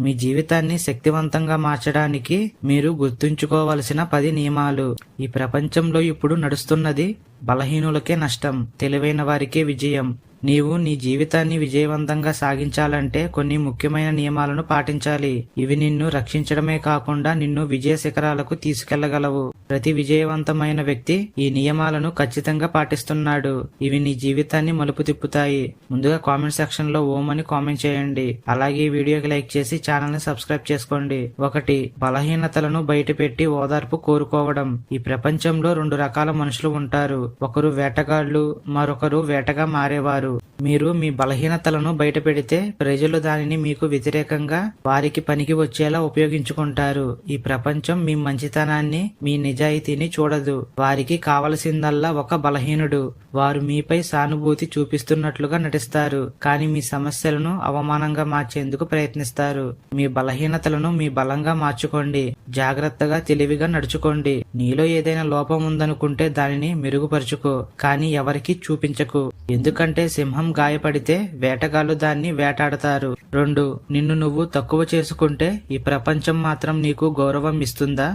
మీ జీవితాన్ని శక్తివంతంగా మార్చడానికి మీరు గుర్తుంచుకోవలసిన పది నియమాలు. ఈ ప్రపంచంలో ఇప్పుడు నడుస్తున్నది బలహీనులకే నష్టం తెలివైన వారికే విజయం. నీవు నీ జీవితాన్ని విజయవంతంగా సాగించాలంటే కొన్ని ముఖ్యమైన నియమాలను పాటించాలి. ఇవి నిన్ను రక్షించడమే కాకుండా నిన్ను విజయ శిఖరాలకు తీసుకెళ్ళగలవు. ప్రతి విజయవంతమైన వ్యక్తి ఈ నియమాలను ఖచ్చితంగా పాటిస్తున్నాడు. ఇవి నీ జీవితాన్ని మలుపు తిప్పుతాయి. ముందుగా కామెంట్ సెక్షన్లో ఓం అని కామెంట్ చేయండి. అలాగే ఈ వీడియోకి లైక్ చేసి ఛానల్ని సబ్స్క్రైబ్ చేసుకోండి. ఒకటి బలహీనతలను బయటపెట్టి ఓదార్పు కోరుకోవడం. ఈ ప్రపంచంలో రెండు రకాల మనుషులు ఉంటారు. ఒకరు వేటగాళ్ళు మరొకరు వేటగా మారేవారు. మీరు మీ బలహీనతలను బయటపెడితే ప్రజలు దానిని మీకు వ్యతిరేకంగా వారికి పనికి వచ్చేలా ఉపయోగించుకుంటారు. ఈ ప్రపంచం మీ మంచితనాన్ని మీ నిజాయితీని చూడదు. వారికి కావలసిందల్లా ఒక బలహీనుడు. వారు మీపై సానుభూతి చూపిస్తున్నట్లుగా నటిస్తారు. కానీ మీ సమస్యలను అవమానంగా మార్చేందుకు ప్రయత్నిస్తారు. మీ బలహీనతలను మీ బలంగా మార్చుకోండి. జాగ్రత్తగా తెలివిగా నడుచుకోండి. నీలో ఏదైనా లోపం ఉందనుకుంటే దానిని మెరుగుపరుచుకో. కానీ ఎవరికీ చూపించకు. ఎందుకంటే సింహం గాయపడితే వేటగాళ్ళు దాన్ని వేటాడతారు. రెండు నిన్ను నువ్వు తక్కువ చేసుకుంటే ఈ ప్రపంచం మాత్రం నీకు గౌరవం ఇస్తుందా?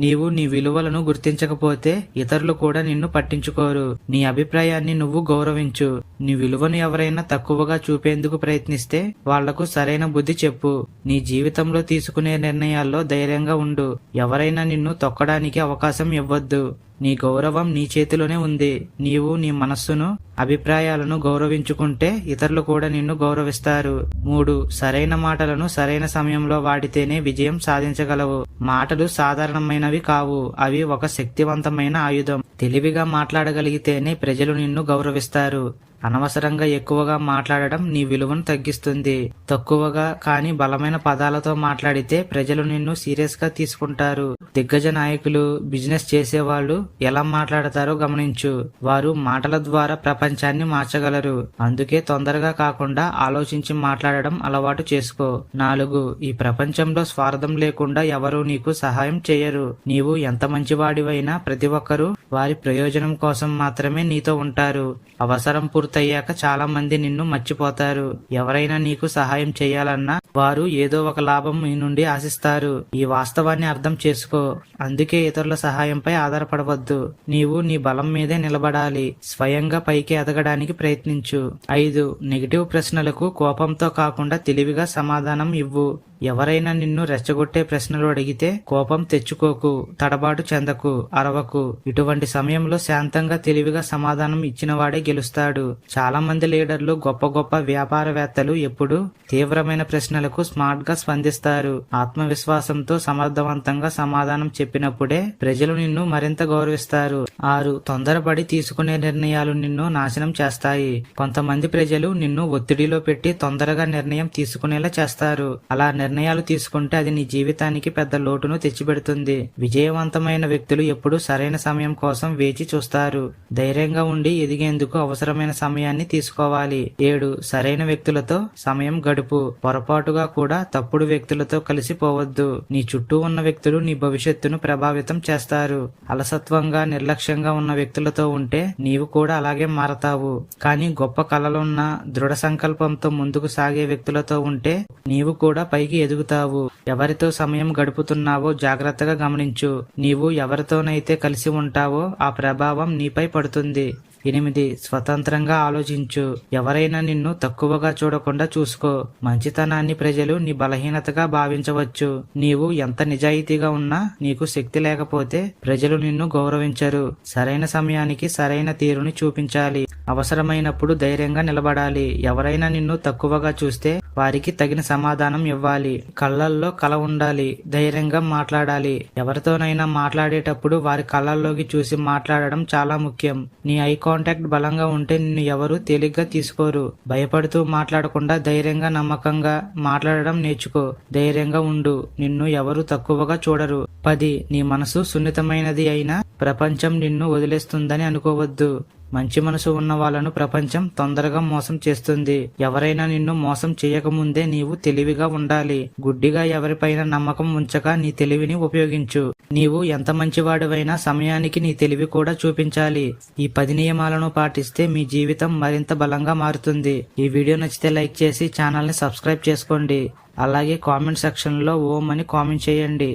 నీవు నీ విలువలను గుర్తించకపోతే ఇతరులు కూడా నిన్ను పట్టించుకోరు. నీ అభిప్రాయాన్ని నువ్వు గౌరవించు. నీ విలువను ఎవరైనా తక్కువగా చూపేందుకు ప్రయత్నిస్తే వాళ్ళకు సరైన బుద్ధి చెప్పు. నీ జీవితంలో తీసుకునే నిర్ణయాల్లో ధైర్యంగా ఉండు. ఎవరైనా నిన్ను తొక్కడానికి అవకాశం ఇవ్వద్దు. నీ గౌరవం నీ చేతిలోనే ఉంది. నీవు నీ మనస్సును అభిప్రాయాలను గౌరవించుకుంటే ఇతరులు కూడా నిన్ను గౌరవిస్తారు. మూడు సరైన మాటలను సరైన సమయంలో వాడితేనే విజయం సాధించగలవు. మాటలు సాధారణమైనవి కావు. అవి ఒక శక్తివంతమైన ఆయుధం. తెలివిగా మాట్లాడగలిగితేనే ప్రజలు నిన్ను గౌరవిస్తారు. అనవసరంగా ఎక్కువగా మాట్లాడడం నీ విలువను తగ్గిస్తుంది. తక్కువగా కానీ బలమైన పదాలతో మాట్లాడితే ప్రజలు నిన్ను సీరియస్గా తీసుకుంటారు. దిగ్గజ నాయకులు బిజినెస్ చేసేవాళ్ళు ఎలా మాట్లాడతారో గమనించు. వారు మాటల ద్వారా ప్రపంచాన్ని మార్చగలరు. అందుకే తొందరగా కాకుండా ఆలోచించి మాట్లాడడం అలవాటు చేసుకో. నాలుగు ఈ ప్రపంచంలో స్వార్థం లేకుండా ఎవరూ నీకు సహాయం చేయరు. నీవు ఎంత మంచివాడివైనా ప్రతి ఒక్కరూ వారి వారి ప్రయోజనం కోసం మాత్రమే నీతో ఉంటారు. అవసరం పూర్తయ్యాక చాలా మంది నిన్ను మర్చిపోతారు. ఎవరైనా నీకు సహాయం చేయాలన్నా వారు ఏదో ఒక లాభం మీ నుండి ఆశిస్తారు. ఈ వాస్తవాన్ని అర్థం చేసుకో. అందుకే ఇతరుల సహాయంపై ఆధారపడవద్దు. నీవు నీ బలం మీదే నిలబడాలి. స్వయంగా పైకి ఎదగడానికి ప్రయత్నించు. ఐదు నెగిటివ్ ప్రశ్నలకు కోపంతో కాకుండా తెలివిగా సమాధానం ఇవ్వు. ఎవరైనా నిన్ను రెచ్చగొట్టే ప్రశ్నలు అడిగితే కోపం తెచ్చుకోకు తడబాటు చెందకు అరవకు. ఇటువంటి సమయంలో శాంతంగా తెలివిగా సమాధానం ఇచ్చినవాడే గెలుస్తాడు. చాలా మంది లీడర్లు గొప్ప గొప్ప వ్యాపారవేత్తలు ఎప్పుడు తీవ్రమైన ప్రశ్నలకు స్మార్ట్గా స్పందిస్తారు. ఆత్మవిశ్వాసంతో సమర్థవంతంగా సమాధానం చెప్పినప్పుడే ప్రజలు నిన్ను మరింత గౌరవిస్తారు. ఆరు తొందరపడి తీసుకునే నిర్ణయాలు నిన్ను నాశనం చేస్తాయి. కొంతమంది ప్రజలు నిన్ను ఒత్తిడిలో పెట్టి తొందరగా నిర్ణయం తీసుకునేలా చేస్తారు. అలా నిర్ణయాలు తీసుకుంటే అది నీ జీవితానికి పెద్ద లోటును తెచ్చిపెడుతుంది. విజయవంతమైన వ్యక్తులు ఎప్పుడూ సరైన సమయం కోసం వేచి చూస్తారు. ధైర్యంగా ఉండి ఎదిగేందుకు అవసరమైన సమయాన్ని తీసుకోవాలి. ఏడు సరైన వ్యక్తులతో సమయం గడుపు. పొరపాటుగా కూడా తప్పుడు వ్యక్తులతో కలిసిపోవద్దు. నీ చుట్టూ ఉన్న వ్యక్తులు నీ భవిష్యత్తును ప్రభావితం చేస్తారు. అలసత్వంగా నిర్లక్ష్యంగా ఉన్న వ్యక్తులతో ఉంటే నీవు కూడా అలాగే మారతావు. కానీ గొప్ప కలలున్న దృఢ సంకల్పంతో ముందుకు సాగే వ్యక్తులతో ఉంటే నీవు కూడా పైకి ఎదుగుతావు. ఎవరితో సమయం గడుపుతున్నావో జాగ్రత్తగా గమనించు. నీవు ఎవరితోనైతే కలిసి ఉంటావో ఆ ప్రభావం నీపై పడుతుంది. ఎనిమిది స్వతంత్రంగా ఆలోచించు. ఎవరైనా నిన్ను తక్కువగా చూడకుండా చూసుకో. మంచితనాన్ని ప్రజలు నీ బలహీనతగా భావించవచ్చు. నీవు ఎంత నిజాయితీగా ఉన్నా నీకు శక్తి లేకపోతే ప్రజలు నిన్ను గౌరవించరు. సరైన సమయానికి సరైన తీరుని చూపించాలి. అవసరమైనప్పుడు ధైర్యంగా నిలబడాలి. ఎవరైనా నిన్ను తక్కువగా చూస్తే వారికి తగిన సమాధానం ఇవ్వాలి. కళ్ళల్లో కల ఉండాలి. ధైర్యంగా మాట్లాడాలి. ఎవరితోనైనా మాట్లాడేటప్పుడు వారి కళ్ళల్లోకి చూసి మాట్లాడడం చాలా ముఖ్యం. నీ ఐ కాంటాక్ట్ బలంగా ఉంటే నిన్ను ఎవరు తేలిగ్గా తీసుకోరు. భయపడుతూ మాట్లాడకుండా ధైర్యంగా నమ్మకంగా మాట్లాడడం నేర్చుకో. ధైర్యంగా ఉండు. నిన్ను ఎవరు తక్కువగా చూడరు. పది నీ మనసు సున్నితమైనది అయినా ప్రపంచం నిన్ను వదిలేస్తుందని అనుకోవద్దు. మంచి మనసు ఉన్న వాళ్ళను ప్రపంచం తొందరగా మోసం చేస్తుంది. ఎవరైనా నిన్ను మోసం చేయకముందే నీవు తెలివిగా ఉండాలి. గుడ్డిగా ఎవరిపైన నమ్మకం ఉంచక నీ తెలివిని ఉపయోగించు. నీవు ఎంత మంచివాడివైనా సమయానికి నీ తెలివి కూడా చూపించాలి. ఈ పది నియమాలను పాటిస్తే మీ జీవితం మరింత బలంగా మారుతుంది. ఈ వీడియో నచ్చితే లైక్ చేసి ఛానల్ని సబ్స్క్రైబ్ చేసుకోండి. అలాగే కామెంట్ సెక్షన్లో ఓం అని కామెంట్ చేయండి.